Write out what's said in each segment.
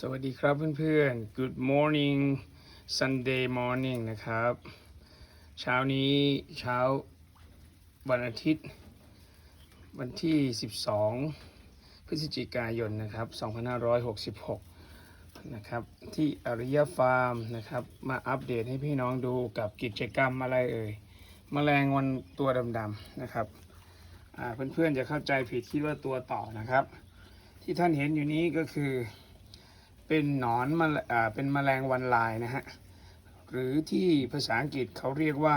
สวัสดีครับเพื่อนๆ Good morning Sunday morning นะครับ เช้านี้เช้าวันอาทิตย์ วันที่ 12 พฤศจิกายนนะครับ 2566 นะครับ ที่อริยฟาร์มนะครับ มาอัปเดตให้พี่น้องดูกับกิจกรรมอะไรเอ่ยแมลงวันตัวดำๆนะครับอ่าเพื่อนๆจะเข้าใจผิดคิดว่าตัวต่อนะครับ ที่ท่านเห็นอยู่นี้ก็คือ เป็นหนอนมาอ่าเป็นแมลงวันลายนะฮะ หรือที่ภาษาอังกฤษเขาเรียกว่า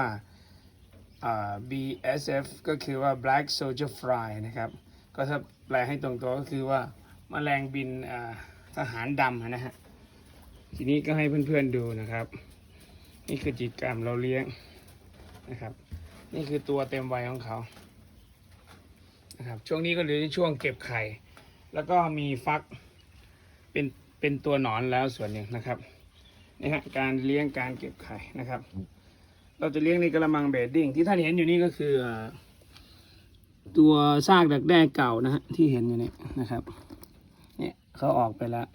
อ่า BSF ก็คือว่า Black Soldier Fly นะครับ ก็ถ้าแปลให้ตรงตัวก็คือว่าแมลงบินอ่าทหารดำนะฮะ ทีนี้ก็ให้เพื่อนๆดูนะครับ นี่คือกิจกรรมเราเลี้ยงนะครับ นี่คือตัวเต็มวัยของเขานะครับช่วงนี้ก็เหลือช่วงเก็บไข่ แล้วก็มีฟักเป็น เป็นตัวหนอนแล้วส่วนหนึ่งนะครับนี่ฮะการเลี้ยงการเก็บไข่นะครับ เราจะเลี้ยงในกระมังเบดดิ้งที่ท่านเห็นอยู่นี่ก็คือตัวซากดักแด้เก่านะฮะที่เห็นอยู่นี่นะครับ เนี่ยเขาออกไปแล้ว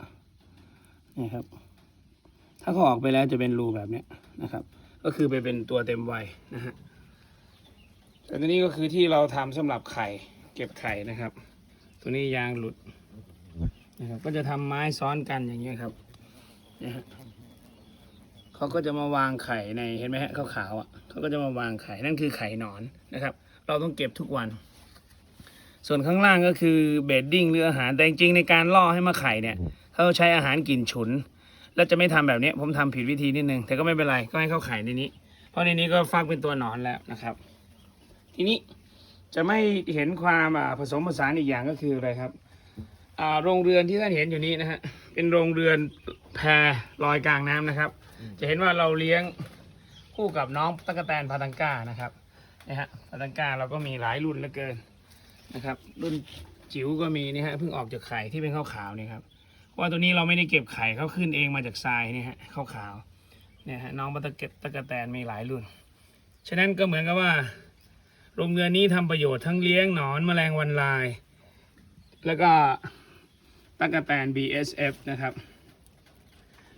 นี่ครับ ถ้าเขาออกไปแล้วจะเป็นรูแบบเนี้ยนะครับ ก็คือไปเป็นตัวเต็มวัยนะฮะแต่ตัวนี้ก็คือที่เราทำสำหรับไข่เก็บไข่นะครับ ตัวนี้ยางหลุด นะครับ ก็จะทำไม้ซ้อนกันอย่างเงี้ยครับเนี่ยฮะเขาก็จะมาวางไข่ในเห็นไหมฮะขาวๆอะเขาก็จะมาวางไข่นั่นคือไข่หนอนนะครับ เราต้องเก็บทุกวัน ส่วนข้างล่างก็คือเบดดิ้งหรืออาหารแต่จริงๆในการล่อให้มาไข่เนี่ยเขาใช้อาหารกลิ่นฉุน แล้วจะไม่ทำแบบนี้ผมทำผิดวิธีนิดนึงแต่ก็ไม่เป็นไรก็ให้เขาไข่ในนี้ เพราะในนี้ก็ฟักเป็นตัวหนอนแล้วนะครับ ทีนี้จะไม่เห็นความผสมผสานอีกอย่างก็คืออะไรครับ โรงเรือนที่ท่านเห็นอยู่นี้นะฮะเป็นโรงเรือนแพลอยกลางน้ำนะครับ จะเห็นว่าเราเลี้ยงคู่กับน้องตะกแตนพาตังก้านะครับนะฮะพาตังก้าเราก็มีหลายรุ่นเหลือเกินนะครับ รุ่นจิ๋วก็มีนี่ฮะเพิ่งออกจากไข่ที่เป็นขาวๆนี่ครับเพราะว่าตัวนี้เราไม่ได้เก็บไข่เขาขึ้นเองมาจากทรายนี่ฮะขาวๆเนี่ยฮะน้องตะกตะกแตนมีหลายรุ่น ฉะนั้นก็เหมือนกับว่าโรงเรือนนี้ทำประโยชน์ทั้งเลี้ยงหนอนแมลงวันลาย แล้วก็ ตั๊กแตน BSF นะครับ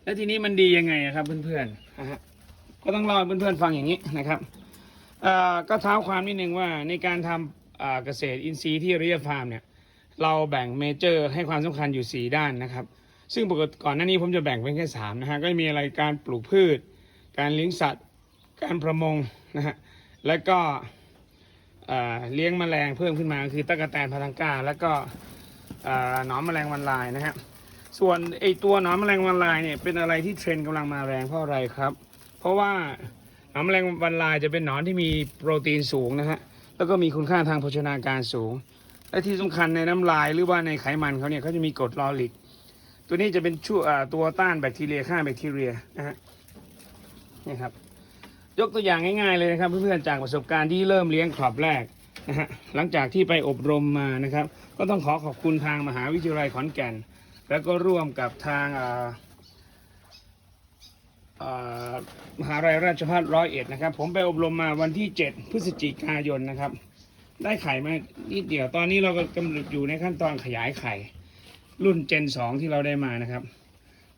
แล้วทีนี้มันดียังไงอะครับเพื่อนๆนะฮะก็ต้องเล่าให้เพื่อนๆฟังอย่างนี้นะครับเอ่อก็เท้าความนิดนึงว่าในการทำอ่าเกษตรอินทรีย์ที่เรียฟาร์มเนี่ยเราแบ่งเมเจอร์ให้ความสำคัญอยู่ 4 ด้านนะครับ ซึ่งปกติก่อนหน้านี้ผมจะแบ่งเป็นแค่3นะฮะก็จะมีอะไรการปลูกพืช การเลี้ยงสัตว์ การประมงนะฮะแล้วก็เอ่อเลี้ยงแมลงเพิ่มขึ้นมาคือตั๊กแตนพาทังก้าแล้วก็เอ่อ หนอนแมลงวันลายนะครับส่วนไอตัวหนอนแมลงวันลายเนี่ยเป็นอะไรที่เทรนด์กำลังมาแรงเพราะอะไรครับ เพราะว่าหนอนแมลงวันลายจะเป็นหนอนที่มีโปรตีนสูงนะฮะแล้วก็มีคุณค่าทางโภชนาการสูง และที่สำคัญในน้ำลายหรือว่าในไขมันเขาเนี่ยเขาจะมีกรดลอริก ตัวนี้จะเป็นช่วตัวต้านแบคทีเรียฆ่าแบคทีเรียนะฮะนี่ครับยกตัวอย่างง่ายๆเลยนะครับเพื่อนๆจากประสบการณ์ที่เริ่มเลี้ยงครอบแรก นะฮะหลังจากที่ไปอบรมมานะครับ ก็ต้องขอขอบคุณทางมหาวิทยาลัยขอนแก่น แล้วก็ร่วมกับทางอ่ามหาวิทยาลัยราชภัฏร้อยเอ็ดนะครับ ผมไปอบรมมาวันที่ 7 พฤศจิกายนนะครับ ได้ไข่มานิดเดียวตอนนี้เรากำลังอยู่ในขั้นตอนขยายไข่ รุ่นเจน 2 ที่เราได้มานะครับ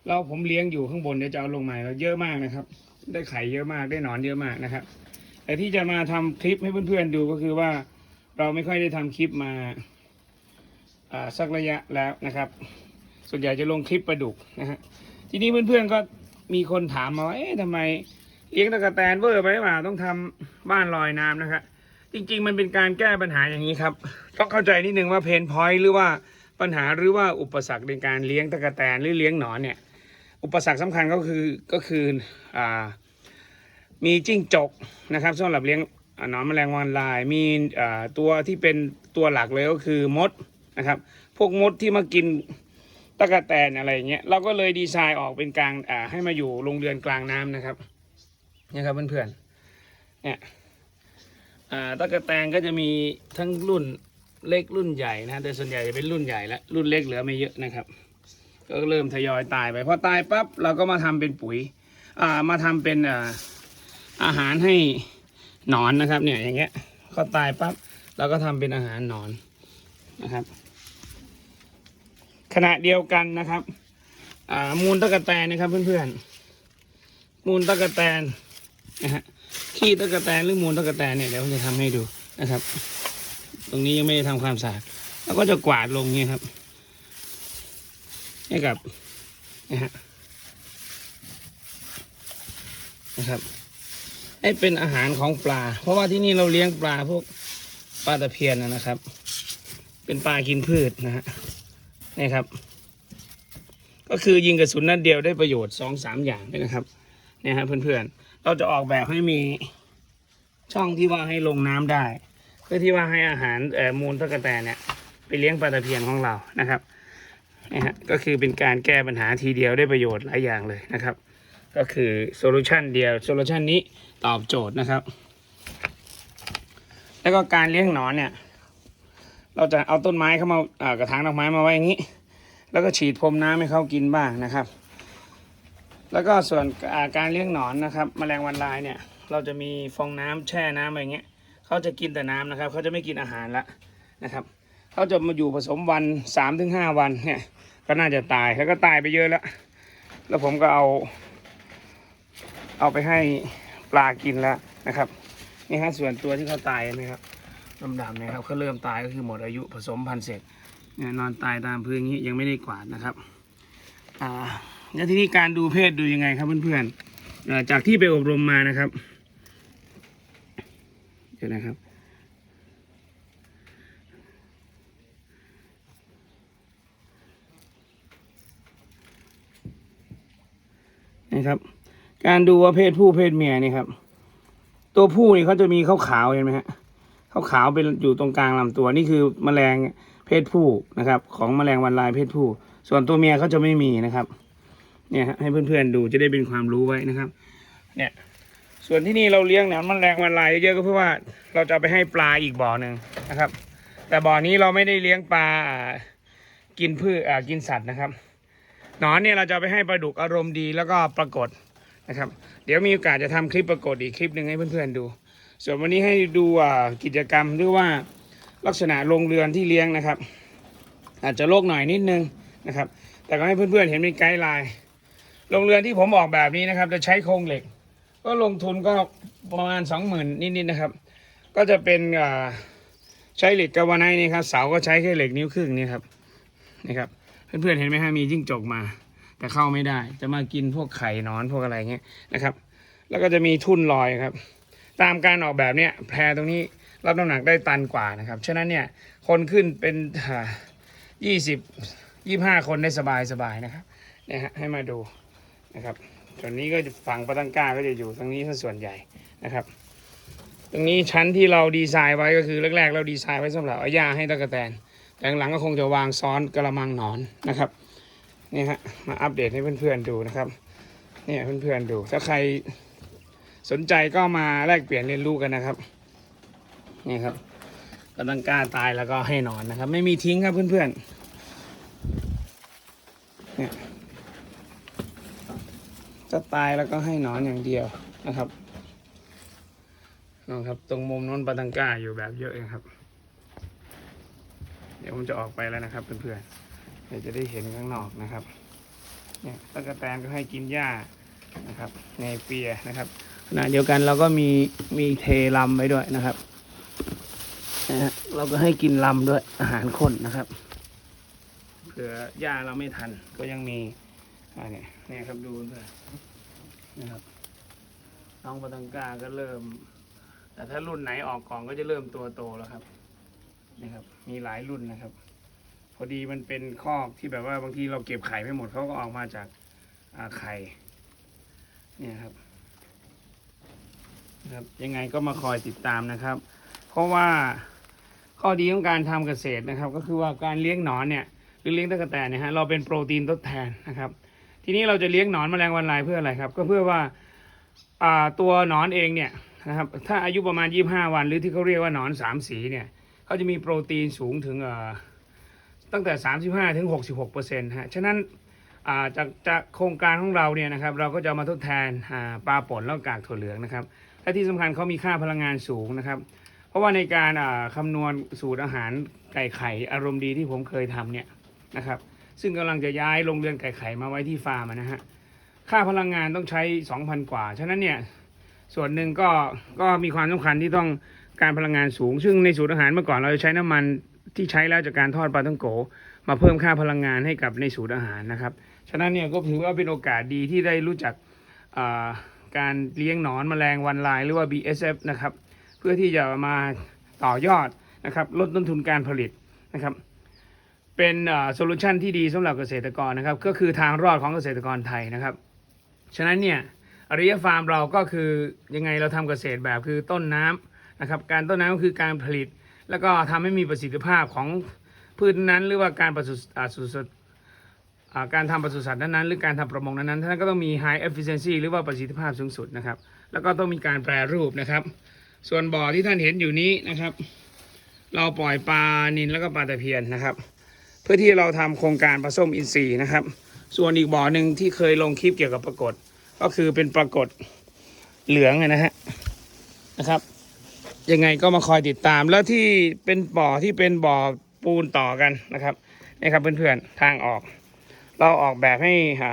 เราผมเลี้ยงอยู่ข้างบนเดี๋ยวจะเอาลงมาแล้วเยอะมากนะครับ ได้ไข่เยอะมากได้หนอนเยอะมากนะครับ แต่ที่จะมาทำคลิปให้เพื่อนๆดูก็คือว่าเราไม่ค่อยได้ทำคลิปมาสักระยะแล้วนะครับ ส่วนใหญ่จะลงคลิปปลาดุกนะฮะทีนี้เพื่อนๆก็มีคนถามมาว่าเอ๊ะทำไมเลี้ยงตะกแตนเวอร์ไปหรือเปล่าต้องทำบ้านลอยน้ำนะครับจริงๆ มันเป็นการแก้ปัญหาอย่างนี้ครับต้องเข้าใจนิดนึงว่าเพนพอยต์หรือว่าปัญหาหรือว่าอุปสรรคในการเลี้ยงตะกแตนหรือเลี้ยงหนอนเนี่ย อุปสรรคสำคัญก็คือก็คืออ่า มีจิ้งจกนะครับสำหรับเลี้ยงหนอนแมลงวันลาย มีตัวที่เป็นตัวหลักเลยก็คือมดนะครับ พวกมดที่มากินตะกแตนอะไรเงี้ยเราก็เลยดีไซน์ออกเป็นกลางให้มาอยู่โรงเรือนกลางน้ำนะครับนี่ครับเพื่อนๆเนี่ยตะกะแตนก็จะมีทั้งรุ่นเล็กรุ่นใหญ่นะแต่ส่วนใหญ่จะเป็นรุ่นใหญ่แล้วรุ่นเล็กเหลือไม่เยอะนะครับ ก็เริ่มทยอยตายไปพอตายปั๊บเราก็มาทำเป็นปุ๋ยมาทำเป็น อาหารให้หนอนนะครับ เนี่ยอย่างเงี้ยเขาตายปั๊บเราก็ทำเป็นอาหารหนอนนะครับ ขณะเดียวกันนะครับมูลตะกะแตนนะครับเพื่อนๆมูลตะกะแตนนะฮะขี้ตะกะแตนหรือมูลตะกะแตนเนี่ยเดี๋ยวผมจะทำให้ดูนะครับ ตรงนี้ยังไม่ได้ทำความสะอาดแล้วก็จะกวาดลงเนี่ยครับให้กับนะฮะนะครับ ให้เป็นอาหารของปลา เพราะว่าที่นี่เราเลี้ยงปลาพวกปลาตะเพียนนะครับ เป็นปลากินพืชนะฮะนี่ครับ ก็คือยิงกระสุนนัดเดียวได้ประโยชน์สองสามอย่างเลยนะครับเนี่ยฮะเพื่อนๆ เราจะออกแบบให้มีช่องที่ว่าให้ลงน้ำได้ เพื่อที่ว่าให้อาหารมูลตะกะแตนเนี่ยไปเลี้ยงปลาตะเพียนของเรานะครับนี่ฮะก็คือเป็นการแก้ปัญหาทีเดียวได้ประโยชน์หลายอย่างเลยนะครับ ก็คือโซลูชันเดียวโซลูชันนี้ตอบโจทย์นะครับ แล้วก็การเลี้ยงหนอนเนี่ย เราจะเอาต้นไม้เข้ามาากระถางดอกไม้มาไว้อย่างนี้ แล้วก็ฉีดพรมน้ำให้เขากินบ้างนะครับ แล้วก็ส่วนาการเลี้ยงหนอนนะครับแมลงวันลายเนี่ย เราจะมีฟองน้ำแช่น้ำอะไรเงี้ยเขาจะกินแต่น้ำนะครับเขาจะไม่กินอาหารละนะครับเขาจะมาอยู่ผสมวันสามถึงห้าวันเนี่ยก็น่าจะตายแล้วก็ตายไปเยอะแล้ว แล้วผมก็เอา เอาไปให้ปลากินแล้วนะครับนี่ฮะส่วนตัวที่เขาตายนะครับดำๆเนี่ยครับเขาเริ่มตายก็คือหมดอายุผสมพันธุ์เสร็จเนี่ยนอนตายตามพื้นอย่างนี้ยังไม่ได้กวาดนะครับอ่าแล้วทีนี้การดูเพศดูยังไงครับเพื่อนๆเอ่อจากที่ไปอบรมมานะครับเดี๋ยวนะครับนะครับ การดูว่าเพศผู้เพศเมียนี่ครับ ตัวผู้นี่เขาจะมีขาวๆเห็นไหมฮะขาวๆเป็นอยู่ตรงกลางลำตัวนี่คือแมลงเพศผู้นะครับ ของแมลงวันลายเพศผู้ ส่วนตัวเมียเขาจะไม่มีนะครับ เนี่ยฮะให้เพื่อนๆดูจะได้เป็นความรู้ไว้นะครับ เนี่ยส่วนที่นี่เราเลี้ยงเนี่ยแมลงวันลายเยอะๆก็เพื่อว่าเราจะไปให้ปลาอีกบ่อหนึ่งนะครับ แต่บ่อนี้เราไม่ได้เลี้ยงปลากินพืชกินสัตว์นะครับ หนอนเนี่ยเราจะไปให้ปลาดุกอารมณ์ดีแล้วก็ปรากฏ นะครับ เดี๋ยวมีโอกาสจะทำคลิปปรากฏอีกคลิปหนึ่งให้เพื่อนๆดู ส่วนวันนี้ให้ดูกิจกรรมหรือว่าลักษณะโรงเรือนที่เลี้ยงนะครับ อาจจะโลกหน่อยนิดนึงนะครับ แต่ก็ให้เพื่อนๆเห็นเป็นไกด์ไลน์โรงเรือนที่ผมออกแบบนี้นะครับ จะใช้โครงเหล็ก ก็ลงทุนก็ประมาณสองหมื่นนิดๆนะครับ ก็จะเป็นใช้เหล็กกาวาไนนี่ครับเสาก็ใช้แค่เหล็กนิ้วครึ่งนี่ครับนี่ครับเพื่อนๆเห็นไหมฮะมีจิ้งจกมา แต่เข้าไม่ได้ จะมากินพวกไข่นอนพวกอะไรเงี้ยนะครับ แล้วก็จะมีทุ่นลอยครับ ตามการออกแบบเนี้ยแพรตรงนี้รับน้ำหนักได้ตันกว่านะครับฉะนั้นเนี่ยคนขึ้นเป็นยี่สิบยี่ห้าคนได้สบายสบายๆนะครับเนี่ยฮะให้มาดูนะครับส่วนนี้ก็จะฝั่งปะตังก้าก็จะอยู่ตรงนี้ซะส่วนใหญ่นะครับ ตรงนี้ชั้นที่เราดีไซน์ไว้ก็คือแรกๆ เราดีไซน์ไว้สำหรับอาหญ้าให้ตะกะแตนแต่หลังก็คงจะวางซ้อนกระมังหนอนนะครับ นี่ฮะมาอัปเดตให้เพื่อนๆดูนะครับ เนี่ยเพื่อนๆดู ถ้าใครสนใจก็มาแลกเปลี่ยนเรียนรู้กันนะครับ นี่ครับกำลังกล้าตายแล้วก็ให้นอนนะครับ ไม่มีทิ้งครับเพื่อนๆเนี่ยจะตายแล้วก็ให้นอนอย่างเดียวนะครับนะครับ ตรงมุมนั้นปาตังก้าอยู่แบบเยอะเองครับ เดี๋ยวผมจะออกไปแล้วนะครับเพื่อนๆ เดี๋ยวจะได้เห็นข้างนอกนะครับ เนี่ยตะกแตนก็ให้กินหญ้านะครับในเปียนะครับขณะเดียวกันเราก็มีมีเทลำไว้ด้วยนะครับนะฮะเราก็ให้กินลำด้วยอาหารข้นนะครับเผื่อยาเราไม่ทันก็ยังมีอ่าเนี่ยเนี่ยครับดูเพื่อนนะครับน้องปาตังกาก็เริ่ม แต่ถ้ารุ่นไหนออกกล่องก็จะเริ่มตัวโตแล้วครับนี่ครับ มีหลายรุ่นนะครับ พอดีมันเป็นคอกที่แบบว่าบางทีเราเก็บไข่ไม่หมดเขาก็ออกมาจากาไข่เนี่ยครับครับ ยังไงก็มาคอยติดตามนะครับ เพราะว่าข้อดีของการทำเกษตรนะครับ ก็คือว่าการเลี้ยงหนอนเนี่ยหรือเลี้ยงตะกแตนเนี่ยฮะเราเป็นโปรตีนทดแทนนะครับ ทีนี้เราจะเลี้ยงหนอนแมลงวันลายเพื่ออะไรครับ ก็เพื่อว่าตัวหนอนเองเนี่ยนะครับถ้าอายุประมาณ 25 วัน หรือที่เขาเรียกว่าหนอนสามสีเนี่ยเขาจะมีโปรตีนสูงถึงเอ่อ ตั้งแต่ 35ถึง66เปอร์เซ็นต์ฮะ ฉะนั้นจากจากโครงการของเราเนี่ยนะครับ เราก็จะมาทดแทนปลาป่นแล้วกากถั่วเหลืองนะครับ และที่สำคัญเขามีค่าพลังงานสูงนะครับ เพราะว่าในการอ่าคำนวณสูตรอาหารไก่ไข่อารมณ์ดีที่ผมเคยทำเนี่ยนะครับ ซึ่งกำลังจะย้ายโรงเรือนไก่ไข่มาไว้ที่ฟาร์มนะฮะ ค่าพลังงานต้องใช้ 2,000 กว่า ฉะนั้นเนี่ยส่วนหนึ่งก็ก็มีความสำคัญที่ต้องการพลังงานสูง ซึ่งในสูตรอาหารเมื่อก่อนเราจะใช้น้ำมัน ที่ใช้แล้วจากการทอดปลาท่องโก มาเพิ่มค่าพลังงานให้กับในสูตรอาหารนะครับ ฉะนั้นเนี่ยก็ถือว่าเป็นโอกาสดีที่ได้รู้จักการเลี้ยงหนอนแมลงวันลายหรือว่า BSF นะครับ เพื่อที่จะมาต่อยอดนะครับลดต้นทุนการผลิตนะครับ เป็นโซลูชันที่ดีสำหรับเกษตรกรนะครับ ก็คือทางรอดของเกษตรกรไทยนะครับ ฉะนั้นเนี่ยอริยฟาร์มเราก็คือยังไงเราทำเกษตรแบบคือต้นน้ำนะครับ การต้นน้ำก็คือการผลิต แล้วก็ทำให้มีประสิทธิภาพของพืชนั้น หรือว่าการปศุสุสัตว์การทำปศุสัตว์นั้นๆหรือการทำประมงนั้นๆท่านก็ต้องมี high efficiency หรือว่าประสิทธิภาพสูงสุดนะครับ แล้วก็ต้องมีการแปรรูปนะครับ ส่วนบ่อที่ท่านเห็นอยู่นี้นะครับ เราปล่อยปลานิลแล้วก็ปลาตะเพียนนะครับ เพื่อที่เราทำโครงการปลาส้มอินทรีย์นะครับ ส่วนอีกบ่อหนึ่งที่เคยลงคลิปเกี่ยวกับปรากฏก็คือเป็นปรากฏเหลืองนะฮะนะครับ ยังไงก็มาคอยติดตามแล้วที่เป็นบ่อที่เป็นบ่อปูนต่อกันนะครับนี่ครับเพื่อนๆทางออก เราออกแบบให้อ่า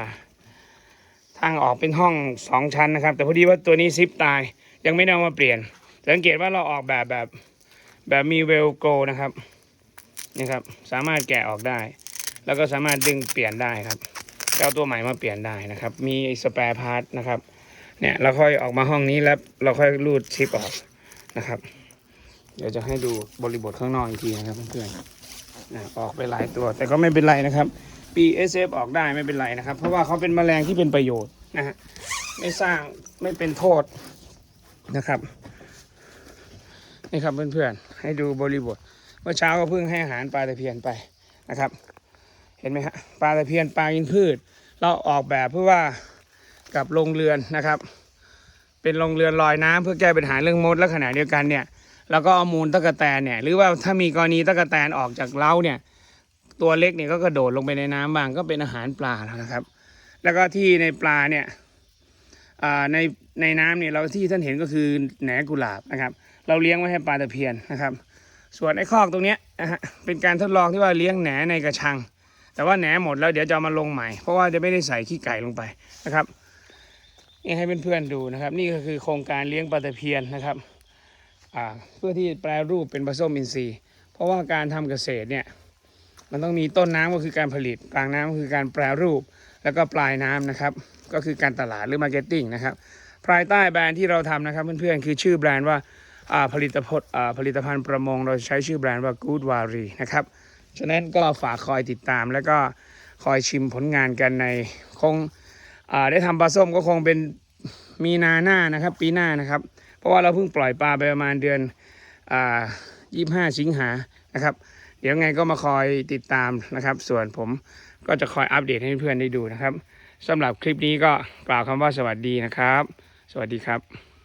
ทางออกเป็นห้องสองชั้นนะครับ แต่พอดีว่าตัวนี้ซิปตายยังไม่ได้มาเปลี่ยน สังเกตว่าเราออกแบบแบบแบบมีเวลโกนะครับนี่ครับสามารถแกะออกได้ แล้วก็สามารถดึงเปลี่ยนได้ครับจะเอาตัวใหม่มาเปลี่ยนได้นะครับ มีสเปร์พาร์ทนะครับเนี่ยเราค่อยออกมาห้องนี้แล้วเราค่อยรูดชิปออก นะครับ เดี๋ยวจะให้ดูบริบทข้างนอกอีกทีนะครับเพื่อนๆออกไปหลายตัว แต่ก็ไม่เป็นไรนะครับ BSF ออกได้ไม่เป็นไรนะครับ เพราะว่าเขาเป็นแมลงที่เป็นประโยชน์นะฮะไม่สร้างไม่เป็นโทษนะครับนี่ครับเพื่อนๆให้ดูบริบทเมื่อเช้าก็เพิ่งให้อาหารปลาตะเพียนไปนะครับ เห็นไหมฮะปลาตะเพียนปลากินพืช เราออกแบบเพื่อว่ากับโรงเรือนนะครับ เป็นโรงเรือนลอยน้ำเพื่อแก้ปัญหาเรื่องมดและขณะเดียวกันเนี่ยเราก็เอามูลตะกแตนเนี่ยหรือว่าถ้ามีกรณีตะกแตนออกจากเล้าเนี่ยตัวเล็กเนี่ยก็กระโดดลงไปในน้ำบางก็เป็นอาหารปลาแล้วนะครับ แล้วก็ที่ในปลาเนี่ยอ่าในในน้ำเนี่ยเราที่ท่านเห็นก็คือแหนกุหลาบนะครับ เราเลี้ยงไว้ให้ปลาตะเพียนนะครับ ส่วนไอ้คอกตรงเนี้ยนะฮะเป็นการทดลองที่ว่าเลี้ยงแหนในกระชัง แต่ว่าแหนหมดแล้วเดี๋ยวจะมาลงใหม่ เพราะว่าจะไม่ได้ใส่ขี้ไก่ลงไปนะครับ นี่ให้เพื่อนๆดูนะครับ นี่ก็คือโครงการเลี้ยงปลาตะเพียนนะครับเพื่อที่แปรรูปเป็นปลาส้มอินทรีย์ เพราะว่าการทำเกษตรเนี่ยมันต้องมีต้นน้ำก็คือการผลิตกลางน้ำก็คือการแปรรูป แล้วก็ปลายน้ำนะครับ ก็คือการตลาดหรือมาร์เก็ตติ้งนะครับภายใต้แบรนด์ที่เราทำนะครับเพื่อนๆคือชื่อแบรนด์ว่าผลิตผลผลิตภัณฑ์ประมงเราใช้ชื่อแบรนด์ว่า Good w a r i นะครับฉะนั้นก็ฝากคอยติดตามแล้วก็คอยชิมผลงานกันในคง ได้ทำปลาส้มก็คงเป็นมีนาหน้านะครับ ปีหน้านะครับ เพราะว่าเราเพิ่งปล่อยปลาไปประมาณเดือนอ่ายี่ห้าสิงหานะครับ เดี๋ยวไงก็มาคอยติดตามนะครับ ส่วนผมก็จะคอยอัปเดตให้เพื่อนๆได้ดูนะครับสำหรับคลิปนี้ก็กล่าวคำว่าสวัสดีนะครับ สวัสดีครับ